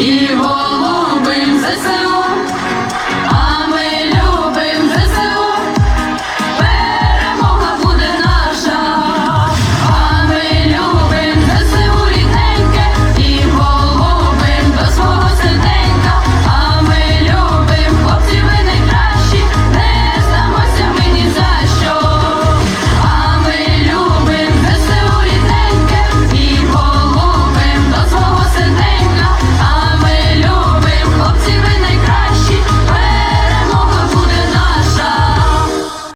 і голова.